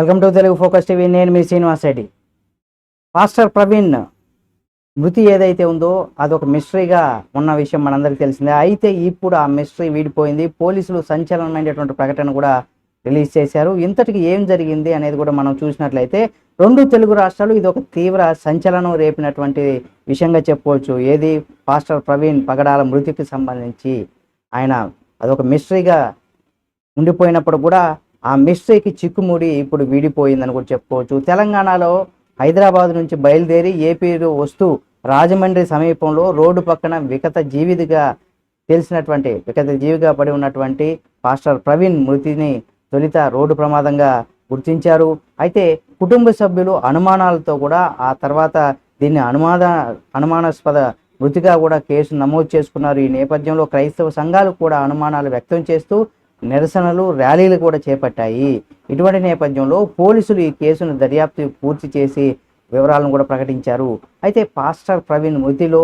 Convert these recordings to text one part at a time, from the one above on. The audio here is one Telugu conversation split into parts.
Welcome to Telugu focus TV. నేను మీ శ్రీనివాస్ రెడ్డి. పాస్టర్ ప్రవీణ్ మృతి ఏదైతే ఉందో అదొక మిస్టరీగా ఉన్న విషయం మనందరికీ తెలిసిందే. అయితే ఇప్పుడు ఆ మిస్టరీ వీడిపోయింది. పోలీసులు సంచలనమైనటువంటి ప్రకటన కూడా రిలీజ్ చేశారు. ఇంతటికి ఏం జరిగింది అనేది కూడా మనం చూసినట్లయితే రెండు తెలుగు రాష్ట్రాలు ఇది ఒక తీవ్ర సంచలనం రేపినటువంటి విషయంగా చెప్పుకోవచ్చు. ఏది? పాస్టర్ ప్రవీణ్ పగడాల మృతికి సంబంధించి ఆయన అదొక మిస్టరీగా ఉండిపోయినప్పుడు కూడా ఆ మిస్టేక్కి చిక్కుముడి ఇప్పుడు వీడిపోయిందని కూడా చెప్పుకోవచ్చు. తెలంగాణలో హైదరాబాద్ నుంచి బయలుదేరి ఏపీలో వస్తూ రాజమండ్రి సమీపంలో రోడ్డు పక్కన వికత జీవిదిగా తెలిసినటువంటి వికత జీవిగా పడి ఉన్నటువంటి పాస్టర్ ప్రవీణ్ మృతిని తొలిత రోడ్డు ప్రమాదంగా గుర్తించారు. అయితే కుటుంబ సభ్యులు అనుమానాలతో కూడా ఆ తర్వాత దీన్ని అనుమాన అనుమానాస్పద మృతిగా కూడా కేసు నమోదు చేసుకున్నారు. ఈ నేపథ్యంలో క్రైస్తవ సంఘాలు కూడా అనుమానాలు వ్యక్తం చేస్తూ నిరసనలు ర్యాలీలు కూడా చేపట్టాయి. ఇటువంటి నేపథ్యంలో పోలీసులు ఈ కేసును దర్యాప్తు పూర్తి చేసి వివరాలను కూడా ప్రకటించారు. అయితే పాస్టర్ ప్రవీణ్ మృతిలో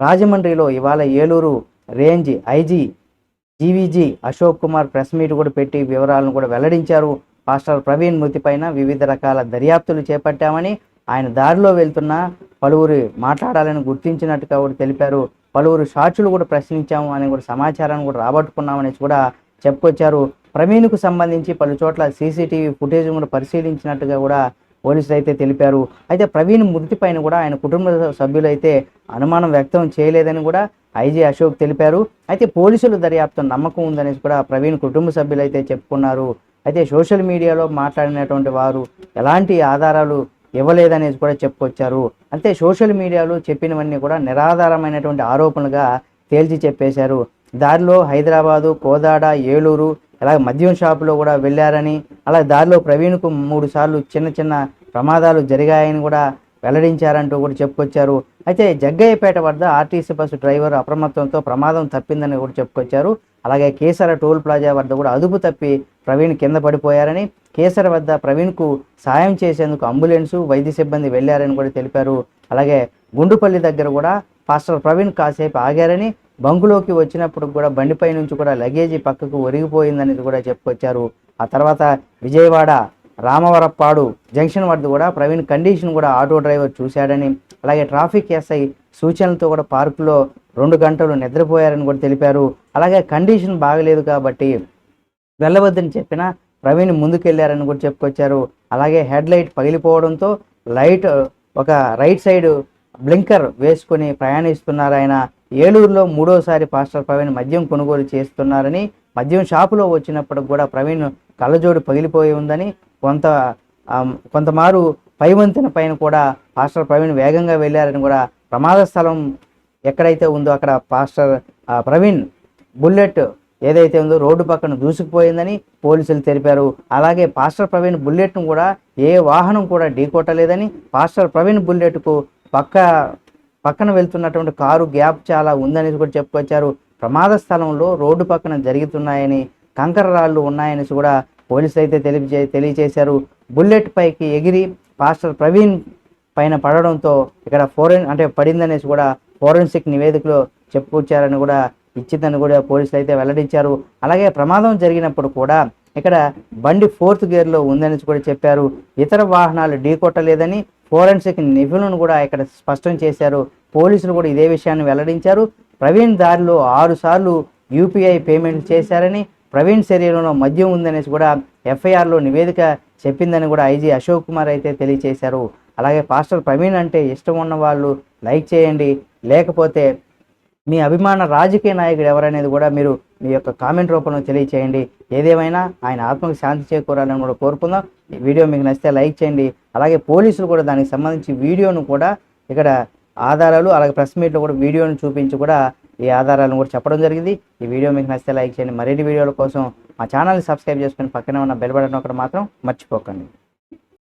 రాజమండ్రిలో ఇవాళ Eluru range IG GVG Ashok Kumar press meet కూడా పెట్టి వివరాలను కూడా వెల్లడించారు. పాస్టర్ ప్రవీణ్ మృతిపైన వివిధ రకాల దర్యాప్తులు చేపట్టామని ఆయన దారిలో వెళ్తున్న పలువురు మాట్లాడాలని గుర్తించినట్టుగా కూడా తెలిపారు. పలువురు సాక్షులు కూడా ప్రశ్నించాము అని కూడా సమాచారాన్ని కూడా రాబట్టుకున్నామని కూడా చెప్పుకొచ్చారు. ప్రవీణ్కు సంబంధించి పలు చోట్ల సీసీటీవీ ఫుటేజ్ కూడా పరిశీలించినట్టుగా కూడా పోలీసులు అయితే తెలిపారు. అయితే ప్రవీణ్ మృతి పైన కూడా ఆయన కుటుంబ సభ్యులు అయితే అనుమానం వ్యక్తం చేయలేదని కూడా ఐజీ అశోక్ తెలిపారు. అయితే పోలీసులు దర్యాప్తు నమ్మకం ఉందనేసి కూడా ప్రవీణ్ కుటుంబ సభ్యులు అయితే చెప్పుకున్నారు. అయితే సోషల్ మీడియాలో మాట్లాడినటువంటి వారు ఎలాంటి ఆధారాలు ఇవ్వలేదనేసి కూడా చెప్పుకొచ్చారు. అంటే సోషల్ మీడియాలో చెప్పినవన్నీ కూడా నిరాధారమైనటువంటి ఆరోపణలుగా తేల్చి చెప్పేశారు. దారిలో హైదరాబాదు కోదాడ ఏలూరు అలాగే మద్యం షాపులో కూడా వెళ్ళారని అలాగే దారిలో ప్రవీణ్కు మూడు సార్లు చిన్న చిన్న ప్రమాదాలు జరిగాయని కూడా వెల్లడించారంటూ కూడా చెప్పుకొచ్చారు. అయితే జగ్గయ్యపేట వద్ద ఆర్టీసీ బస్సు డ్రైవర్ అప్రమత్తంతో ప్రమాదం తప్పిందని కూడా చెప్పుకొచ్చారు. అలాగే కేసర టోల్ ప్లాజా వద్ద కూడా అదుపు తప్పి ప్రవీణ్ కింద పడిపోయారని కేసర వద్ద ప్రవీణ్కు సాయం చేసేందుకు అంబులెన్సు వైద్య సిబ్బంది వెళ్ళారని కూడా తెలిపారు. అలాగే గుండుపల్లి దగ్గర కూడా పాస్టర్ ప్రవీణ్ కాసేపు ఆగారని బంకులోకి వచ్చినప్పుడు కూడా బండిపై నుంచి కూడా లగేజీ పక్కకు ఒరిగిపోయిందని కూడా చెప్పుకొచ్చారు. ఆ తర్వాత విజయవాడ రామవరప్పాడు జంక్షన్ వద్ద కూడా ప్రవీణ్ కండిషన్ కూడా ఆటో డ్రైవర్ చూశాడని అలాగే ట్రాఫిక్ ఎస్ఐ సూచనలతో కూడా పార్కులో రెండు గంటలు నిద్రపోయారని కూడా తెలిపారు. అలాగే కండిషన్ బాగలేదు కాబట్టి వెళ్ళవద్దని చెప్పిన ప్రవీణ్ ముందుకెళ్ళారని కూడా చెప్పుకొచ్చారు. అలాగే హెడ్ లైట్ పగిలిపోవడంతో లైట్ ఒక రైట్ సైడ్ బ్లింకర్ వేసుకుని ప్రయాణిస్తున్నారు ఆయన. ఏలూరులో మూడోసారి పాస్టర్ ప్రవీణ్ మద్యం కొనుగోలు చేస్తున్నారని మద్యం షాపులో వచ్చినప్పుడు కూడా ప్రవీణ్ కళ్ళజోడు పగిలిపోయి ఉందని కొంత కొంతమారు పైవంతెన పైన కూడా పాస్టర్ ప్రవీణ్ వేగంగా వెళ్ళారని కూడా ప్రమాద స్థలం ఎక్కడైతే ఉందో అక్కడ పాస్టర్ ప్రవీణ్ బుల్లెట్ ఏదైతే ఉందో రోడ్డు పక్కన దూసుకుపోయిందని పోలీసులు తెలిపారు. అలాగే పాస్టర్ ప్రవీణ్ బుల్లెట్ను కూడా ఏ వాహనం కూడా ఢీకొట్టలేదని పాస్టర్ ప్రవీణ్ బుల్లెట్కు పక్క పక్కన వెళ్తున్నటువంటి కారు గ్యాప్ చాలా ఉందనేసి కూడా చెప్పుకొచ్చారు. ప్రమాద స్థలంలో రోడ్డు పక్కన జరుగుతున్నాయని కంకర రాళ్ళు ఉన్నాయని కూడా పోలీసులు అయితే తెలియజే తెలియజేశారు బుల్లెట్ పైకి ఎగిరి పాస్టర్ ప్రవీణ్ పైన పడడంతో ఇక్కడ ఫోరెన్ అంటే పడిందనేసి కూడా ఫోరెన్సిక్ నివేదికలో చెప్పుకొచ్చారని కూడా ఇచ్చిందని కూడా పోలీసులు అయితే వెల్లడించారు. అలాగే ప్రమాదం జరిగినప్పుడు కూడా ఇక్కడ బండి ఫోర్త్ గేర్లో ఉందని కూడా చెప్పారు. ఇతర వాహనాలు ఢీకొట్టలేదని ఫోరెన్సిక్ నిపుణులను కూడా ఇక్కడ స్పష్టం చేశారు. పోలీసులు కూడా ఇదే విషయాన్ని వెల్లడించారు. ప్రవీణ్ దారిలో ఆరు సార్లు యూపీఐ పేమెంట్ చేశారని ప్రవీణ్ శరీరంలో మద్యం ఉందనేసి కూడా ఎఫ్ఐఆర్లో నివేదిక చెప్పిందని కూడా ఐజీ అశోక్ కుమార్ అయితే తెలియచేశారు. అలాగే పాస్టర్ ప్రవీణ్ అంటే ఇష్టం ఉన్న వాళ్ళు లైక్ చేయండి. లేకపోతే మీ అభిమాన రాజకీయ నాయకుడు ఎవరనేది కూడా మీరు మీ యొక్క కామెంట్ రూపంలో తెలియచేయండి. ఏదేమైనా ఆయన ఆత్మకు శాంతి చేకూరాలని కూడా కోరుకుందాం. ఈ వీడియో మీకు నచ్చితే లైక్ చేయండి. అలాగే పోలీసులు కూడా దానికి సంబంధించి వీడియోను కూడా ఇక్కడ ఆధారాలు అలాగే ప్రెస్ మీట్లో కూడా వీడియోను చూపించి కూడా ఈ ఆధారాలను కూడా చెప్పడం జరిగింది. ఈ వీడియో మీకు నచ్చితే లైక్ చేయండి. మరిన్ని వీడియోల కోసం మా ఛానల్ని సబ్స్క్రైబ్ చేసుకుని పక్కనే ఉన్న బెల్ బటన్ ఒకటి మాత్రం మర్చిపోకండి.